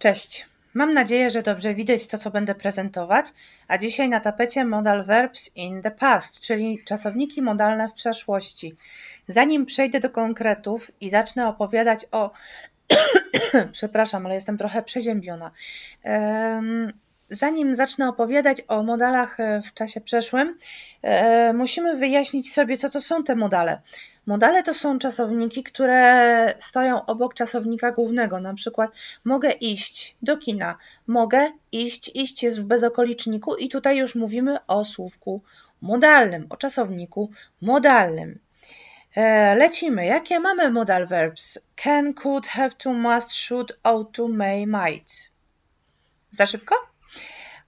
Cześć. Mam nadzieję, że dobrze widać to, co będę prezentować, a dzisiaj na tapecie modal verbs in the past, czyli czasowniki modalne w przeszłości. Zanim przejdę do konkretów i zacznę opowiadać o. Przepraszam, ale jestem trochę przeziębiona. Um, zanim zacznę opowiadać o modalach e, w czasie przeszłym, e, musimy wyjaśnić sobie, co to są te modale. Modale to są czasowniki, które stoją obok czasownika głównego. Na przykład mogę iść do kina, mogę iść, iść jest w bezokoliczniku i tutaj już mówimy o słówku modalnym, o czasowniku modalnym. E, lecimy. Jakie mamy modal verbs? Can, could, have to, must, should, ought to, may, might. Za szybko?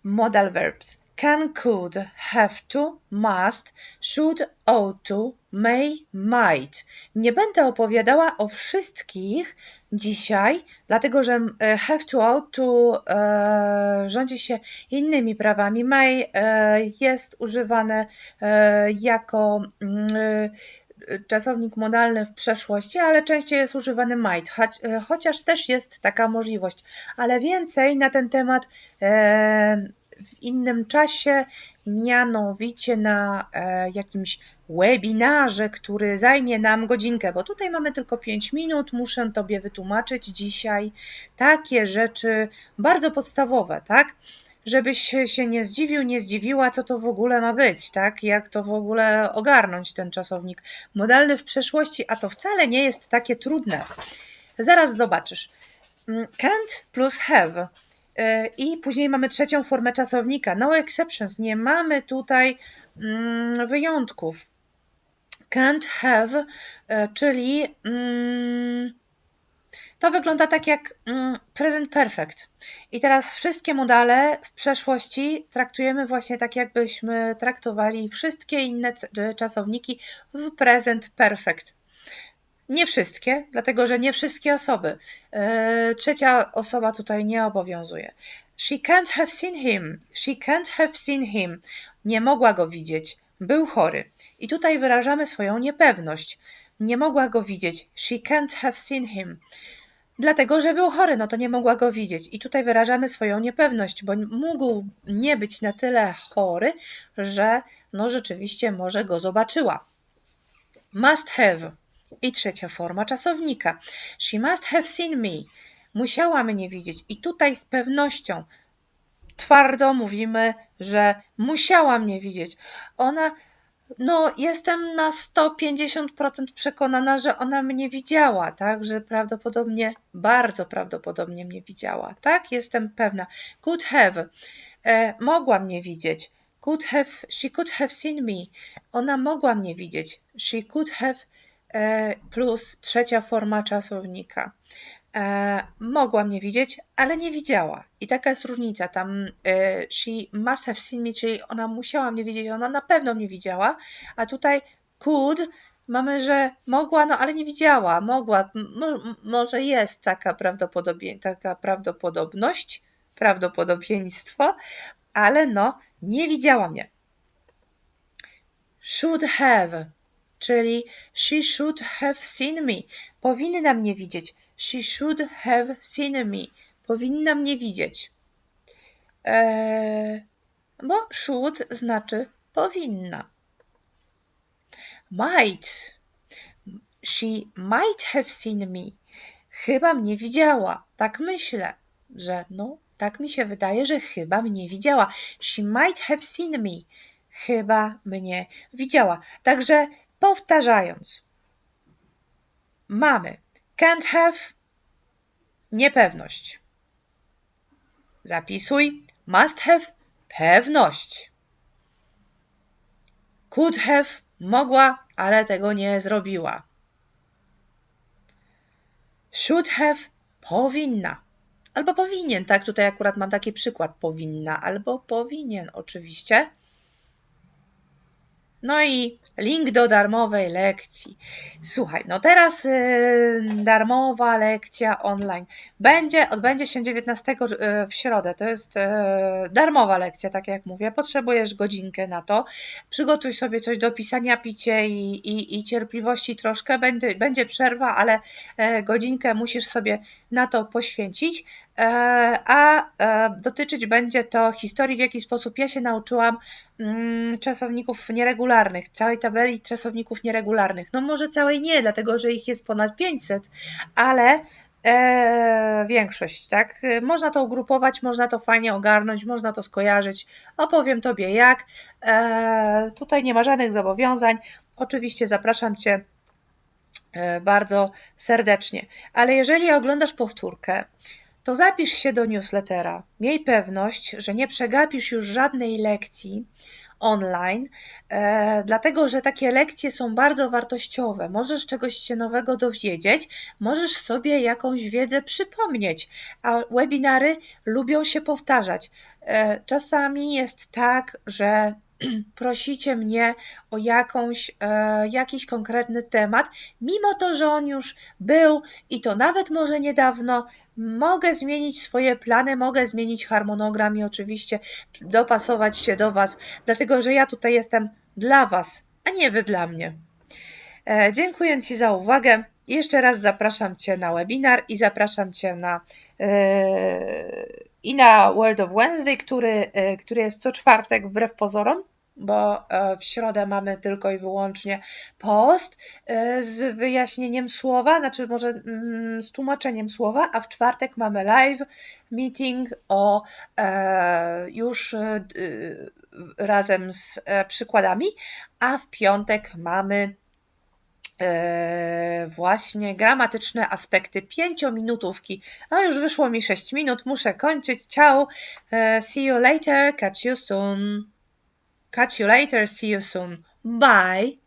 Modal verbs can, could, have to, must, should, ought to, may, might. Nie będę opowiadała o wszystkich dzisiaj, dlatego że e, have to, ought to e, rządzi się innymi prawami. May e, jest używane e, jako mm, czasownik modalny w przeszłości, ale częściej jest używany might, e, chociaż też jest taka możliwość. Ale więcej na ten temat w innym czasie, mianowicie na e, jakimś webinarze, który zajmie nam godzinkę, bo tutaj mamy tylko 5 minut. Muszę Tobie wytłumaczyć dzisiaj takie rzeczy bardzo podstawowe, tak? Żebyś się nie zdziwił, nie zdziwiła, co to w ogóle ma być, tak? Jak to w ogóle ogarnąć ten czasownik modalny w przeszłości, a to wcale nie jest takie trudne. Zaraz zobaczysz. Mm, can't plus have E, I później mamy trzecią formę czasownika. No exceptions. Nie mamy tutaj mm, wyjątków. Can't have, e, czyli mm, to wygląda tak jak mm, present perfect. I teraz wszystkie modale w przeszłości traktujemy właśnie tak, jakbyśmy traktowali wszystkie inne czasowniki w present perfect. Nie wszystkie, dlatego że nie wszystkie osoby. E, trzecia osoba tutaj nie obowiązuje. She can't have seen him. She can't have seen him. Nie mogła go widzieć. Był chory. I tutaj wyrażamy swoją niepewność. Nie mogła go widzieć. She can't have seen him. Dlatego, że był chory, no to nie mogła go widzieć. I tutaj wyrażamy swoją niepewność, bo mógł nie być na tyle chory, że no rzeczywiście może go zobaczyła. Must have i trzecia forma czasownika. She must have seen me. Musiała mnie widzieć. I tutaj z pewnością twardo mówimy, że musiała mnie widzieć. Ona, no, jestem na 150% przekonana, że ona mnie widziała, tak? Że prawdopodobnie, bardzo prawdopodobnie mnie widziała, tak? Jestem pewna. Could have. E, mogła mnie widzieć. Could have, she could have seen me. Ona mogła mnie widzieć. She could have E, plus trzecia forma czasownika. E, mogła mnie widzieć, ale nie widziała. I taka jest różnica. Tam e, she must have seen me, czyli ona musiała mnie widzieć, ona na pewno mnie widziała, a tutaj could mamy, że mogła, no ale nie widziała. Mogła, może jest taka, prawdopodobie, taka prawdopodobność, prawdopodobieństwo, ale no nie widziała mnie. Should have czyli she should have seen me. Powinna mnie widzieć. She should have seen me. Powinna mnie widzieć. Eee, bo should znaczy powinna. Might. She might have seen me. Chyba mnie widziała. Tak myślę, że no, tak mi się wydaje, że chyba mnie widziała. She might have seen me. Chyba mnie widziała. Także Powtarzając, mamy can't have niepewność. Zapisuj must have pewność. Could have mogła, ale tego nie zrobiła. Should have powinna. Albo powinien, tak? Tutaj akurat mam taki przykład. Powinna albo powinien, oczywiście. No i link do darmowej lekcji. Słuchaj, no teraz y, darmowa lekcja online. Będzie, odbędzie się 19 y, w środę. To jest y, darmowa lekcja, tak jak mówię. Potrzebujesz godzinkę na to. Przygotuj sobie coś do pisania, picie i, i, i cierpliwości troszkę. Będzie, będzie przerwa, ale e, godzinkę musisz sobie na to poświęcić. E, a e, dotyczyć będzie to historii, w jaki sposób ja się nauczyłam mm, czasowników nieregularnych, całej tabeli czasowników nieregularnych. No może całej nie, dlatego że ich jest ponad 500, ale e, większość, tak? Można to ugrupować, można to fajnie ogarnąć, można to skojarzyć. Opowiem Tobie jak. E, tutaj nie ma żadnych zobowiązań. Oczywiście zapraszam Cię e, bardzo serdecznie. Ale jeżeli oglądasz powtórkę, to zapisz się do newslettera. Miej pewność, że nie przegapisz już żadnej lekcji online, e, dlatego że takie lekcje są bardzo wartościowe. Możesz czegoś się nowego dowiedzieć, możesz sobie jakąś wiedzę przypomnieć, a webinary lubią się powtarzać. E, czasami jest tak, że prosicie mnie o jakąś, e, jakiś konkretny temat, mimo to, że on już był i to nawet może niedawno, mogę zmienić swoje plany, mogę zmienić harmonogram i oczywiście dopasować się do Was, dlatego że ja tutaj jestem dla Was, a nie Wy dla mnie. E, dziękuję Ci za uwagę. Jeszcze raz zapraszam Cię na webinar i zapraszam Cię na e, i na World of Wednesday, który, który jest co czwartek wbrew pozorom bo e, w środę mamy tylko i wyłącznie post e, z wyjaśnieniem słowa, znaczy może mm, z tłumaczeniem słowa, a w czwartek mamy live meeting o e, już razem z przykładami, a w piątek mamy właśnie gramatyczne aspekty pięciominutówki. A już wyszło mi 6 minut, muszę kończyć. Ciao, see you later, catch you soon. Catch you later. See you soon. Bye.